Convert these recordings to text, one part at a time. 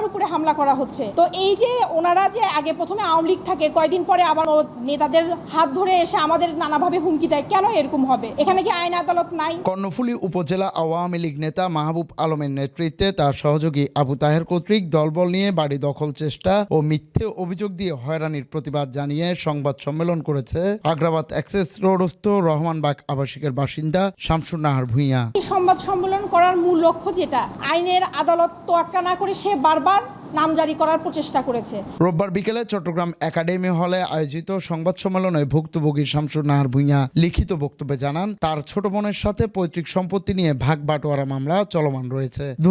আমার উপরে হামলা করা হচ্ছে। তো এই যে ওনারা যে আগে প্রথমে আওয়ামী লীগ থাকে কয়দিন পরে আবার নেতাদের হাত ধরে এসে আমাদের নানাভাবে হুমকি দেয় কেন এরকম হবে? এখানে কি আইন আদালত নাই? কর্ণফুলী উপজেলা আওয়ামী লীগ নেতা মাহবুব আলমের নেতৃত্বে তার সহযোগী আবু তাহের কর্তৃক দলবল নিয়ে বাড়ি দখল চেষ্টা ও মিথ্যে অভিযোগ দিয়ে হয়রানির প্রতিবাদ জানিয়ে সংবাদ সম্মেলন করেছে আগ্রাবাদ অ্যাক্সেস রোডস্থ রহমানবাগ আবাসিকের বাসিন্দা শামসুর নাহার ভূঁইয়া সংবাদ সম্মেলন করার মূল লক্ষ্য যেটা আইনের আদালত তোয়াক্কা না করে সে বারবার yapar নামজারি করার প্রচেষ্টা করেছে। রোববার বিকেলে চট্টগ্রাম একাডেমি হলে আয়োজিত সংবাদ সম্মেলনে ভুক্তভোগী শামসুর নাহার ভূঁইয়া লিখিত বক্তব্যে জানান, তার ছোট বোনের সাথে পৈতৃক সম্পত্তি নিয়ে ভাগ বাটোয়ারা মামলা চলমান রয়েছে। দু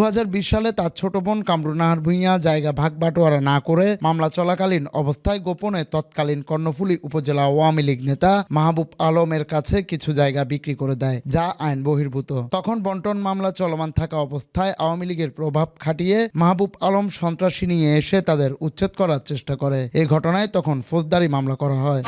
সালে তার ছোট বোন কামরুন নাহার ভূঁইয়া জায়গা ভাগ বাটোয়ারা না করে মামলা চলাকালীন অবস্থায় গোপনে তৎকালীন কর্ণফুলী উপজেলা আওয়ামী লীগ নেতা মাহবুব আলমের কাছে কিছু জায়গা বিক্রি করে দেয়, যা আইন বহির্ভূত। তখন বন্টন মামলা চলমান থাকা অবস্থায় আওয়ামী লীগের প্রভাব খাটিয়ে মাহবুব আলম সন্ত্রাসী নিয়ে এসে তাদের উচ্ছেদ করার চেষ্টা করে। এই ঘটনায় তখন ফৌজদারি মামলা করা হয়।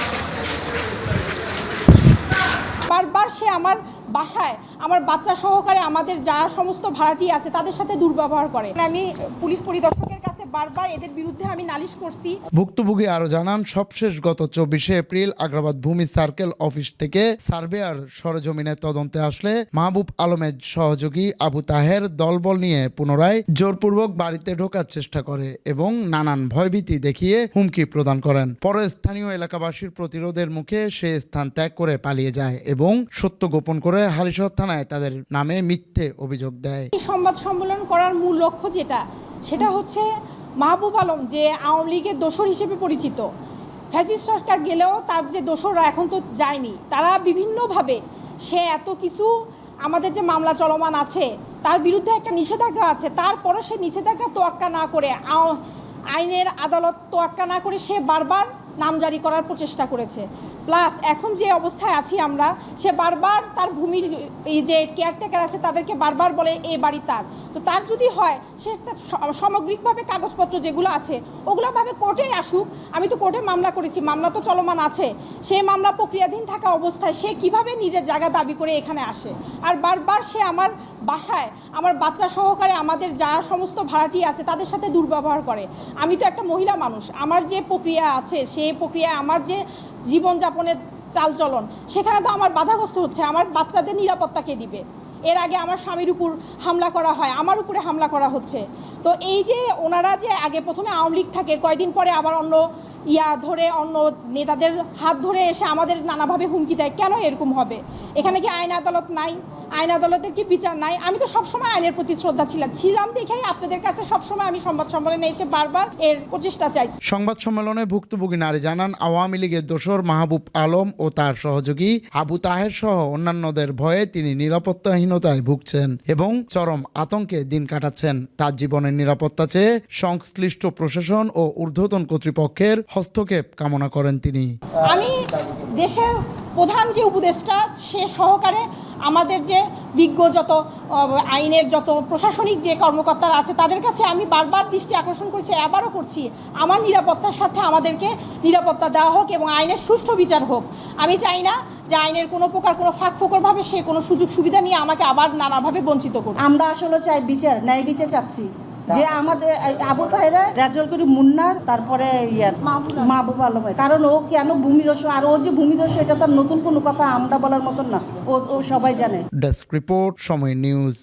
বারবার সে আমার বাসায়, আমার বাচ্চা সহকারে আমাদের যা সমস্ত ভাড়াটি আছে তাদের সাথে দুর্ব্যবহার করে। আমি পুলিশ পরিদর্শকের কাছে বারবার এদের বিরুদ্ধে আমি নালিশ করছি। ভুক্তভোগী আরও জানান সবশেষ গত চব্বিশে এপ্রিল আগ্রাবাদ ভূমি সার্কেল অফিস থেকে সার্ভেয়ার সরজমিনে তদন্তে আসলে মাহবুব আলমের সহযোগী আবু তাহের দলবল নিয়ে পুনরায় জোরপূর্বক বাড়িতে ঢোকার চেষ্টা করে এবং নানান ভয়ভীতি দেখিয়ে হুমকি প্রদান করেন। পরে স্থানীয় এলাকাবাসীর প্রতিরোধের মুখে সে স্থান ত্যাগ করে পালিয়ে যায় এবং সত্য গোপন করে হালিশহর থানায় তাদের নামে মিথ্যে অভিযোগ দেয়। সংবাদ সম্মেলন করার মূল লক্ষ্য যেটা সেটা হচ্ছে মাহবুব আলম, যে আওয়ামী লীগের দোসর হিসেবে পরিচিত। ফ্যাসিস্ট সরকার গেলেও তার যে দোসররা এখন তো যায়নি, তারা বিভিন্নভাবে সে এত কিছু, আমাদের যে মামলা চলমান আছে, তার বিরুদ্ধে একটা নিষেধাজ্ঞা আছে, তারপরও সে নিষেধাজ্ঞা তোয়াক্কা না করে আইনের আদালত তোয়াক্কা না করে সে বারবার নাম জারি করার প্রচেষ্টা করেছে। প্লাস এখন যে অবস্থায় আছি আমরা, সে বারবার তার ভূমির এই যে কেয়ারটেকার আছে তাদেরকে বারবার বলে, এ বাড়ি তার। তো তার যদি হয়, সে সামগ্রিকভাবে কাগজপত্র যেগুলো আছে ওগুলোভাবে কোর্টে আসুক, আমি তো কোর্টে মামলা করেছি, মামলা তো চলমান আছে। সে মামলা প্রক্রিয়াধীন থাকা অবস্থায় সে কীভাবে নিজের জায়গা দাবি করে এখানে আসে? আর বারবার সে আমার বাসায়, আমার বাচ্চা সহকারে আমাদের যা সমস্ত ভাড়াটি আছে তাদের সাথে দুর্ব্যবহার করে। আমি তো একটা মহিলা মানুষ। আমার যে প্রক্রিয়া আছে, সেই প্রক্রিয়ায় আমার যে জীবনযাপনের চালচলন, সেখানে তো আমার বাধাগ্রস্ত হচ্ছে। আমার বাচ্চাদের নিরাপত্তা কে দিবে? এর আগে আমার স্বামীর উপর হামলা করা হয়, আমার উপরে হামলা করা হচ্ছে। তো এই যে ওনারা যে আগে প্রথমে আওয়ামী লীগ থাকে, কয়দিন পরে আবার অন্য ইয়া ধরে অন্য নেতাদের হাত ধরে এসে আমাদের নানাভাবে হুমকি দেয়, কেন এরকম হবে? এখানে কি আইন আদালত নাই? আইন আদালতের কি বিচার নাই? আমি তো সবসময় আইনের প্রতি শ্রদ্ধা ছিলাম। ছিলাম দেখেই আপনাদের কাছে সবসময় আমি সংবাদ সম্মেলনে এসে বারবার এর প্রচেষ্টা চাইছি। সংবাদ সম্মেলনে ভুক্তভোগী নারী জানান আওয়ামী লীগের দোসর মাহবুব আলম ও তার সহযোগী আবু তাহের সহ অন্যান্যদের ভয়ে তিনি নিরাপত্তাহীনতায় ভুগছেন এবং চরম আতঙ্কে দিন কাটাচ্ছেন। তার জীবনের নিরাপত্তা চেয়ে সংশ্লিষ্ট প্রশাসন ও ঊর্ধ্বতন কর্তৃপক্ষের হস্তক্ষেপ কামনা করেন তিনি। আমি দেশের প্রধান যে উপদেষ্টা সে সহকারে আমাদের যে বিজ্ঞ যত আইনের যত প্রশাসনিক যে কর্মকর্তারা আছে, তাদের কাছে আমি বারবার দৃষ্টি আকর্ষণ করছি, আবারও করছি। আমার নিরাপত্তার সাথে আমাদেরকে নিরাপত্তা দেওয়া হোক এবং আইনের সুষ্ঠু বিচার হোক। আমি চাই না যে আইনের কোনো প্রকার কোনো ফাঁক ফোকরভাবে সে কোনো সুযোগ সুবিধা নিয়ে আমাকে আবার নানাভাবে বঞ্চিত করবে আমরা আসলে চাই বিচার, ন্যায় বিচার চাচ্ছি। যে আমাদের আবু তাহেরা রাজল করি মুন্নার তারপরে ইয়ার মাহবুব আলম। কারণ ও কেন ভূমিদস্যু আর ও যে ভূমিদস্যু এটা তো নতুন কোনো কথা আমরা বলার মতন না। ও ও সবাই জানে। Desk report Samay news.